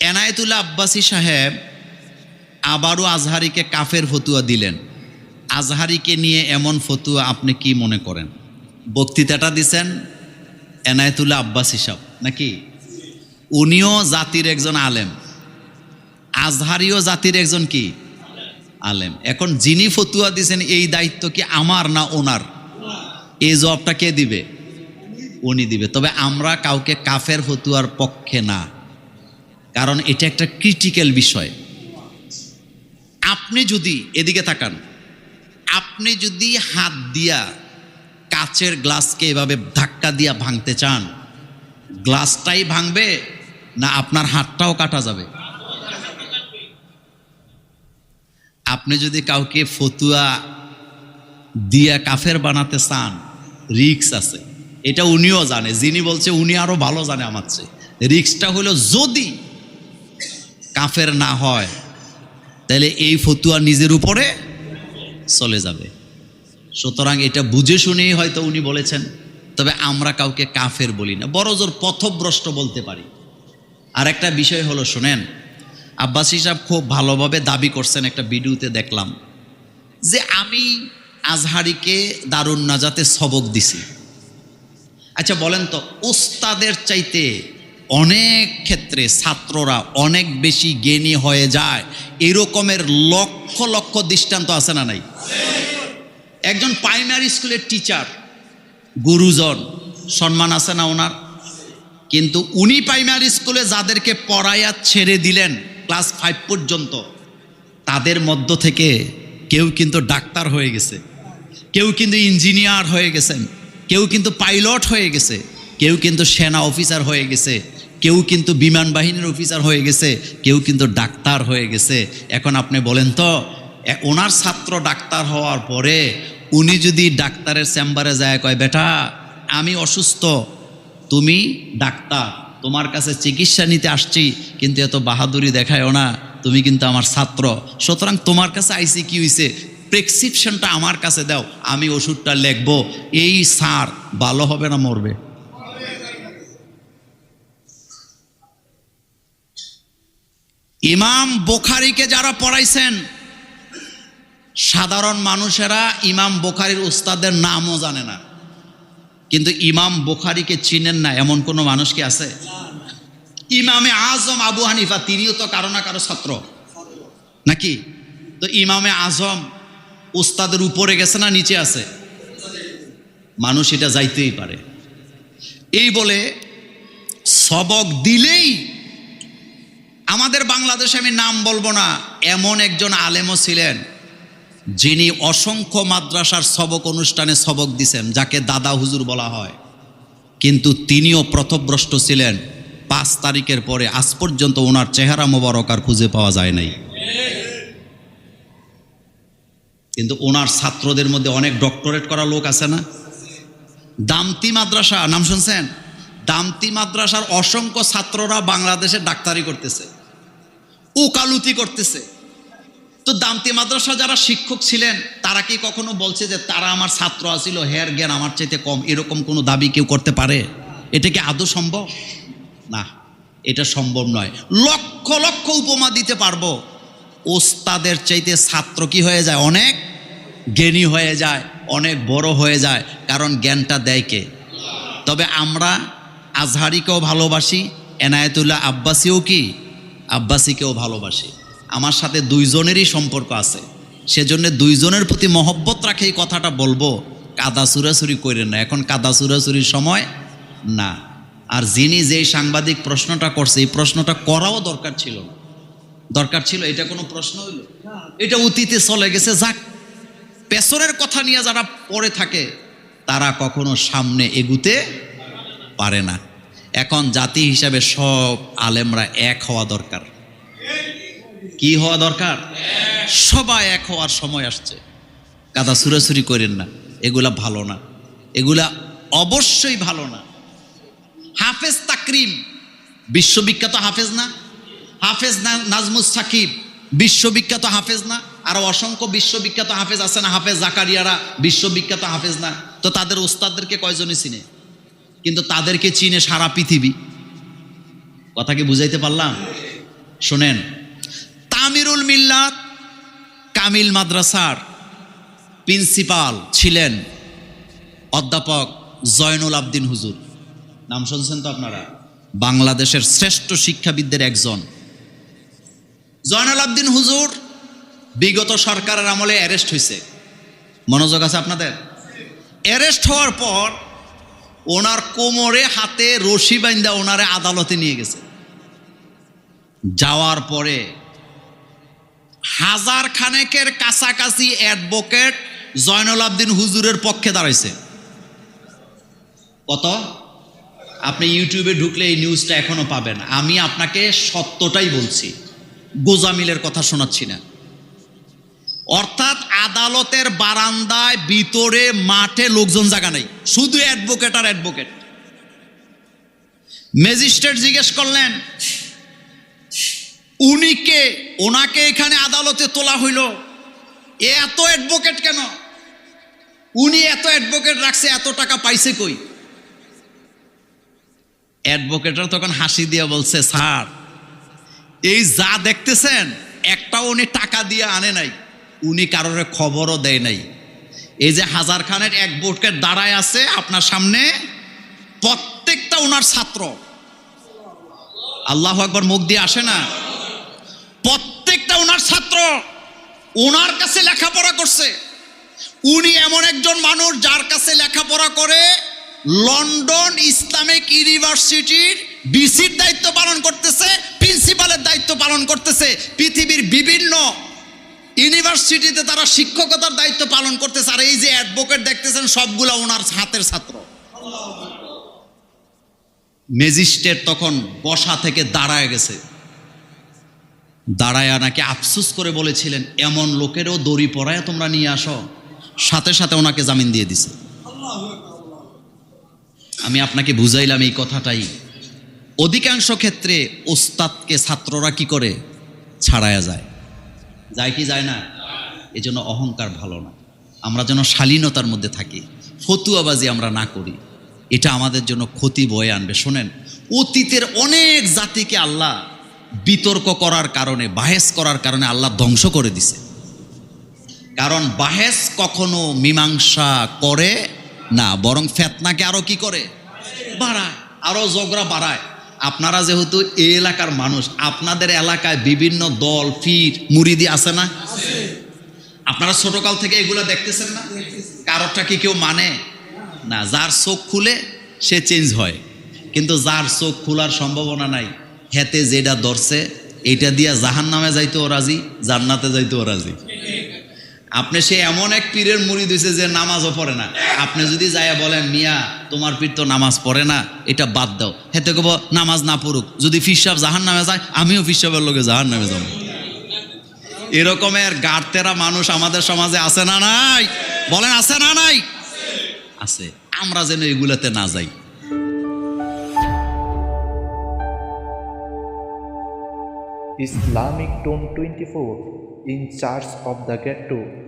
এনায়েতুল্লাহ আব্বাসী সাহেব আবারও আজহারিকে কাফের ফতুয়া দিলেন। আজহারিকে নিয়ে এমন ফতুয়া আপনি কি মনে করেন? বক্তৃতাটা দিছেন এনায়েতুল্লাহ আব্বাসী সাহেব, নাকি? উনিও জাতির একজন আলেম। আজহারিও জাতির একজন কি? আলেম। এখন যিনি ফতুয়া দিছেন, এই দায়িত্ব কি আমার না ওনার? এই জবাবটা কে দিবে? উনি দিবে। তবে আমরা কাউকে কাফের ফতুয়ার পক্ষে না। কারণ এটা একটা ক্রিটিক্যাল বিষয়। আপনি যদি এদিকে তাকান, আপনি যদি হাত দিয়া কাচের গ্লাসকে এভাবে ধাক্কা দিয়া ভাঙতে চান, গ্লাসটাই ভাঙবে না আপনার হাতটাও কাটা যাবে? আপনি যদি কাউকে ফতুয়া দিয়া কাফের বানাতে চান রিক্স আছে। এটা উনিও জানে, যিনি বলছে উনি আরও ভালো জানে আমার চেয়ে। রিক্সটা হলো যদি কাফের না হয়, তাহলে এই ফতুয়া নিজের উপরে চলে যাবে। সুতরাং এটা বুঝে শুনেই হয়তো উনি বলেছেন, তবে আমরা কাউকে কাফের বলি না, বড় জোর পথভ্রষ্ট বলতে পারি। আর একটা বিষয় হলো, শোনেন, আব্বাস হিসাব খুব ভালোভাবে দাবি করছেন একটা ভিডিওতে দেখলাম, যে আমি আজহারিকে দারুণ নাজাতে সবক দিছি। আচ্ছা বলেন তো, ওস্তাদের চাইতে অনেক ক্ষেত্রে ছাত্ররা অনেক বেশি জ্ঞানী হয়ে যায়। এরকমের লক্ষ লক্ষ দৃষ্টান্ত আছে না নাই? একজন প্রাইমারি স্কুলের টিচার গুরুজন, সম্মান আছে না ওনার? কিন্তু উনি প্রাইমারি স্কুলে যাদেরকে পড়াইয়া ছেড়ে দিলেন ক্লাস ফাইভ পর্যন্ত, তাদের মধ্য থেকে কেউ কিন্তু ডাক্তার হয়ে গেছে, কেউ কিন্তু ইঞ্জিনিয়ার হয়ে গেছেন, কেউ কিন্তু পাইলট হয়ে গেছে, কেউ কিন্তু সেনা অফিসার হয়ে গেছে কেউ কিন্তু বিমান বাহিনীর অফিসার হয়ে গেছে, কেউ কিন্তু ডাক্তার হয়ে গেছে। এখন আপনি বলেন তো ওনার ছাত্র ডাক্তার হওয়ার পরে উনি যদি ডাক্তারের চেম্বারে যায়, কয়, বেটা, আমি অসুস্থ, তুমি ডাক্তার, তোমার কাছে চিকিৎসা নিতে আসছি, কিন্তু এত বাহাদুরি দেখায়ও না, তুমি কিন্তু আমার ছাত্র। সুতরাং তোমার কাছে আইসি কি হয়েছে প্রেসক্রিপশনটা আমার কাছে দাও, আমি ওষুধটা লিখব। এই সার ভালো হবে না মরবে? ইমাম বোখারিকে যারা পড়াইছেন, সাধারণ মানুষেরা ইমাম বোখারির উস্তাদের নামও জানে না। কিন্তু ইমাম বোখারিকে চিনেন না, এমন কোনো মানুষ কি আছে? ইমামে আজম আবু হানিফা, তিনিও তো কারও না কারও ছাত্র। নাকি? তো ইমামে আজম উস্তাদের উপরে গেছে না নিচে আছে? মানুষ এটা যাইতেই পারে। এই বলে সবক দিলেই আমাদের বাংলাদেশে আমি নাম বলব না, এমন একজন আলেমও ছিলেন যিনি অসংখ্য মাদ্রাসার সবক অনুষ্ঠানে সবক দিছেন, যাকে দাদা হুজুর বলা হয়। কিন্তু তিনিও প্রথভ্রষ্ট ছিলেন, পাঁচ তারিখের পরে আজ পর্যন্ত ওনার চেহারা মোবারক আর খুঁজে পাওয়া যায় নাই। কিন্তু ওনার ছাত্রদের মধ্যে অনেক ডক্টরেট করা লোক আছে না? দামতি মাদ্রাসা, নাম শুনছেন? দামতি মাদ্রাসার অসংখ্য ছাত্ররা বাংলাদেশে ডাক্তারি করতেছে। উকালুতি করতেছে। তো দামতি মাদ্রাসা যারা শিক্ষক ছিলেন, তারা কি কখনো বলছে যে তারা আমার ছাত্র আছিল, হেয়ার জ্ঞান আমার চাইতে কম, এরকম কোনো দাবি কেউ করতে পারে? এটা কি আদৌ সম্ভব? না, এটা সম্ভব নয়। লক্ষ লক্ষ উপমা দিতে পারব। ওস্তাদের চাইতে ছাত্র কি হয়ে যায়? অনেক জ্ঞানী হয়ে যায়, অনেক বড় হয়ে যায়, কারণ জ্ঞানটা দেয় কে? তবে আমরা আজহারিকেও ভালোবাসি, এনায়েতুল্লাহ আব্বাসীও কি? আব্বাসীকেও ভালোবাসি। আমার সাথে দুইজনেরই সম্পর্ক আছে। সেজন্য দুইজনের প্রতি মহব্বত রাখে এই কথাটা বলব, কাদা সুরাসুরি করে না। এখন কাদা সুরাসুরির সময় না। আর যিনি যেই সাংবাদিক প্রশ্নটা করছে, এই প্রশ্নটা করাও দরকার ছিল না। দরকার ছিল, এটা কোনো প্রশ্ন হইল? এটা অতীতে চলে গেছে, যাক। পেছনের কথা নিয়ে যারা পড়ে থাকে, তারা কখনো সামনে এগুতে পারে না। এখন জাতি হিসাবে সব আলেমরা এক হওয়া দরকার। কি হওয়া দরকার? সবাই এক হওয়ার সময় আসছে। কাদা সুরাসুরি করেন না, এগুলা ভালো না। এগুলা অবশ্যই ভালো না। হাফেজ তাকরিম, বিশ্ববিখ্যাত হাফেজ না? হাফেজ না- নাজমুস সাকিব, বিশ্ববিখ্যাত হাফেজ না? আর অসংখ্য বিশ্ববিখ্যাত হাফেজ আছে না? হাফেজ জাকারিয়ারা বিশ্ববিখ্যাত হাফেজ না? তো তাদের ওস্তাদদেরকে কয়জনই চিনে? কিন্তু তাদেরকে চিনে সারা পৃথিবী। কথা কি বুঝাইতে পারলাম? শোনেন, তামিরুল মিল্লাত কামিল মাদ্রাসার প্রিন্সিপাল ছিলেন অধ্যাপক জয়নুল আবদিন হুজুর। নাম শুনছেন তো আপনারা? বাংলাদেশের শ্রেষ্ঠ শিক্ষাবিদদের একজন। জয়নুল আবদিন হুজুর বিগত সরকারের আমলে অ্যারেস্ট হয়েছে মনোযোগ আছে আপনাদের? অ্যারেস্ট হওয়ার পর ওনার কোমরে হাতে রশি বাইন্দা ওনারে আদালতে নিয়ে গেছে। যাওয়ার পরে হাজার খানেকের কাছাকাছি অ্যাডভোকেট জয়নুল আবদিন হুজুরের পক্ষে দাঁড়াইছে। কত? আপনি ইউটিউবে ঢুকলে এই নিউজটা এখনও পাবেন। আমি আপনাকে সত্যটাই বলছি। গোজামিলের কথা শোনাচ্ছি না। অর্থাৎ আদালতের বারান্দায়, ভিতরে, মাঠে লোকজন জায়গা নেই। শুধু অ্যাডভোকেট আর অ্যাডভোকেট ম্যাজিস্ট্রেট জিজ্ঞেস করলেন, উনি কে? ওনাকে এখানে আদালতে তোলা হইল। এত অ্যাডভোকেট কেন? উনি এত অ্যাডভোকেট রাখছে, এত টাকা পাইছে কই? অ্যাডভোকেটরা তখন হাসি দিয়ে বলছে, স্যার, এই যা দেখতেছেন একটা উনি টাকা দিয়ে আনে নাই। উনি কারোর খবরও দেয় নাই। এই যে হাজার খানের এক বোটকে দাঁড়ায় আছে আপনার সামনে, প্রত্যেকটা ওনার ছাত্র। আল্লাহ একবার মুখ দিয়ে আসে না? প্রত্যেকটা ওনার ছাত্র ওনার কাছে লেখাপড়া করছে। উনি এমন একজন মানুষ যার কাছে লেখাপড়া করে লন্ডন ইসলামিক ইউনিভার্সিটির বিসির দায়িত্ব পালন করতেছে, প্রিন্সিপালের দায়িত্ব পালন করতেছে, পৃথিবীর ইউনিভার্সিটিতে তারা শিক্ষকতার দায়িত্ব পালন করতেছে। আর এই যে অ্যাডভোকেট দেখতেছেন, সবগুলা ওনার হাতের ছাত্র। ম্যাজিস্ট্রেট তখন বসা থেকে দাঁড়ায় গেছে। দাঁড়ায়া নাকি আফসুস করে বলেছিলেন, এমন লোকেরও দড়ি পড়ায় তোমরা নিয়ে আসো। সাথে সাথে ওনাকে জামিন দিয়ে দিছে। আমি আপনাকে বুঝাইলাম এই কথাটাই। অধিকাংশ ক্ষেত্রে ওস্তাদকে ছাত্ররা কি করে? ছাড়ায়া যায়। যায় কি যায় না? এই জন্য অহংকার ভালো না। আমরা যেন শালীনতার মধ্যে থাকি। ফতুয়াবাজি আমরা না করি। এটা আমাদের জন্য ক্ষতি বয়ে আনবে। শোনেন, অতীতের অনেক জাতিকে আল্লাহ বিতর্ক করার কারণে, বাহেস করার কারণে আল্লাহ ধ্বংস করে দিছে। কারণ বাহেস কখনো মীমাংসা করে না, বরং ফেতনাকে আরও কি করে? বাড়ায়, আরও ঝগড়া বাড়ায়। আপনারা যেহেতু এই এলাকার মানুষ, আপনাদের এলাকায় বিভিন্ন দল ফির মুরিদি আছে না? আপনারা ছোটকাল থেকে এগুলো দেখতেছেন না? কারোরটা কি কেউ মানে? না, যার চোখ খুলে সে চেঞ্জ হয়। কিন্তু যার চোখ খোলার সম্ভাবনা নাই, হেতে যেটা ধরছে এটা দিয়া জাহান নামে যাইতেও রাজি, জান্নাতে যাইতেও রাজি। আপনি সে এমন এক পীরের মুড়ি দিয়েছে যে নামাজও পড়ে না। আপনি যদি যাইয়া বলেন, মিয়া, তোমার পীর তো নামাজ পড়ে না, এটা বাদ দাও। হেতে কব নামাজ না পড়ুক, যদি ফিসাব জাহান নামে যায়, আমিও ফিসাবের লোকে জাহান নামে যাব। এরকমের গাড়তেরা মানুষ আমাদের সমাজে আছে না নাই? বলেন, আছে না নাই? আছে। আমরা যেন এগুলাতে না যাই। Islamic Tone 24 in charge of the ghetto